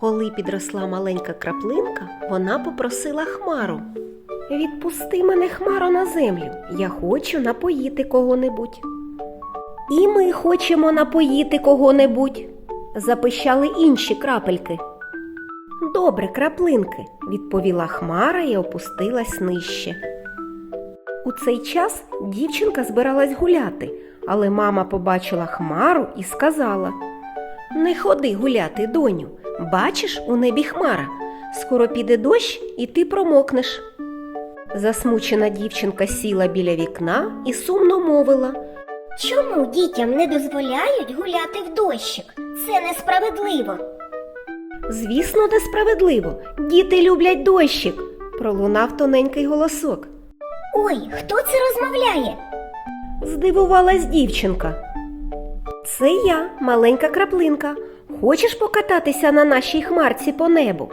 Коли підросла маленька краплинка, вона попросила хмару. Відпусти мене, хмаро, на землю. Я хочу напоїти кого-небудь. І ми хочемо напоїти кого-небудь, запищали інші крапельки. Добре, краплинки, відповіла хмара і опустилась нижче. У цей час дівчинка збиралась гуляти, але мама побачила хмару і сказала: Не ходи гуляти, доню. Бачиш, у небі хмара. Скоро піде дощ, і ти промокнеш. Засмучена дівчинка сіла біля вікна і сумно мовила. Чому дітям не дозволяють гуляти в дощик? Це несправедливо. Звісно, несправедливо. Діти люблять дощик, пролунав тоненький голосок. Ой, хто це розмовляє? Здивувалась дівчинка. Це я, маленька краплинка. Хочеш покататися на нашій хмарці по небу?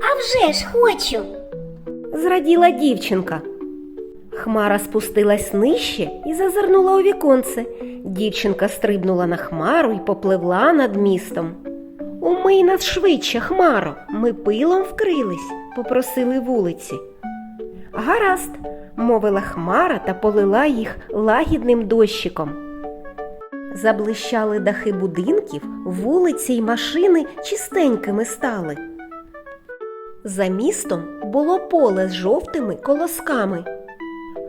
А вже ж хочу. Зраділа дівчинка. Хмара спустилась нижче і зазирнула у віконце. Дівчинка стрибнула на хмару і попливла над містом. Умий нас швидше, хмаро, ми пилом вкрились, попросили вулиці. Гаразд, мовила хмара та полила їх лагідним дощиком. Заблищали дахи будинків, вулиці й машини чистенькими стали. За містом було поле з жовтими колосками.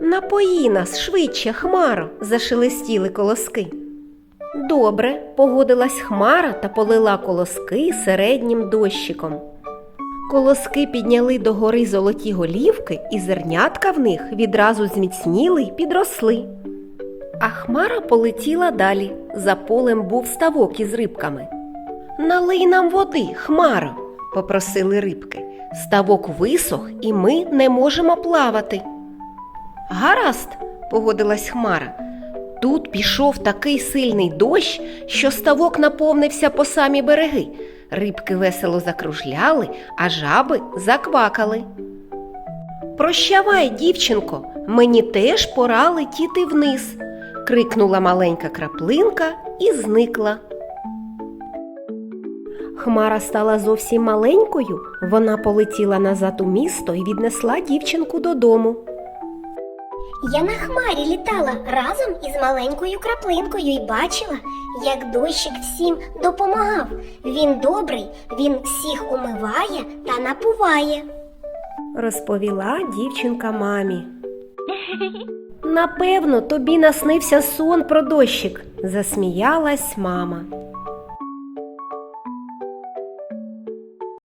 Напої нас швидше, хмаро, зашелестіли колоски. Добре, погодилась хмара та полила колоски середнім дощиком. Колоски підняли догори золоті голівки, і зернятка в них відразу зміцніли й підросли. А хмара полетіла далі. За полем був ставок із рибками. Налий нам води, хмаро, попросили рибки. Ставок висох, і ми не можемо плавати. Гаразд, погодилась Хмара. Тут пішов такий сильний дощ, що ставок наповнився по самі береги. Рибки весело закружляли, а жаби заквакали. Прощавай, дівчинко, мені теж пора летіти вниз, крикнула маленька краплинка і зникла. Хмара стала зовсім маленькою, вона полетіла назад у місто і віднесла дівчинку додому. Я на хмарі літала разом із маленькою краплинкою і бачила, як дощик всім допомагав. Він добрий, він всіх умиває та напуває. розповіла дівчинка мамі. Напевно, тобі наснився сон про дощик, засміялась мама.